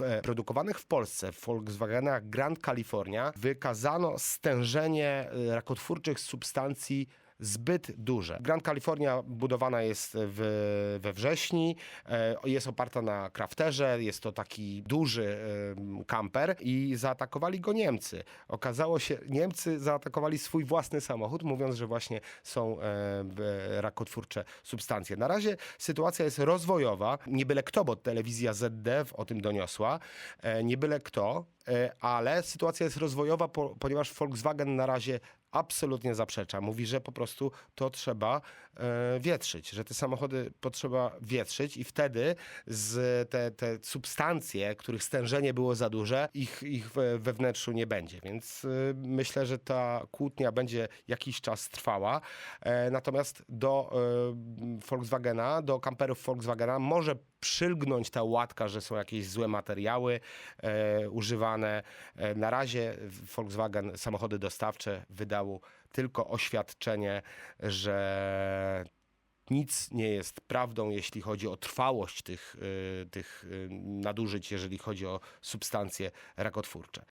e, produkowanych w Polsce w Volkswagenach Grand California wykazano stężenie e, rakotwórczych substancji zbyt duże. Grand California budowana jest w, we wrześni, e, jest oparta na crafterze, jest to taki duży kamper i zaatakowali go Niemcy. Okazało się, Niemcy zaatakowali swój własny samochód, mówiąc, że właśnie są e, rakotwórcze substancje. Na razie sytuacja jest rozwojowa. Nie byle kto, bo telewizja ZDF o tym doniosła, e, nie byle kto, ale sytuacja jest rozwojowa, po, ponieważ Volkswagen na razie absolutnie zaprzecza. Mówi, że po prostu to trzeba e, wietrzyć, że te samochody potrzeba wietrzyć i wtedy z te, te substancje, których stężenie było za duże, ich, ich we, wnętrzu nie będzie. Więc e, myślę, że ta kłótnia będzie jakiś czas trwała. E, natomiast do Volkswagena, do kamperów Volkswagena może przylgnąć ta łatka, że są jakieś złe materiały e, używane. E, na razie Volkswagen samochody dostawcze wydał tylko oświadczenie, że nic nie jest prawdą, jeśli chodzi o trwałość tych, y, tych y, nadużyć, jeżeli chodzi o substancje rakotwórcze.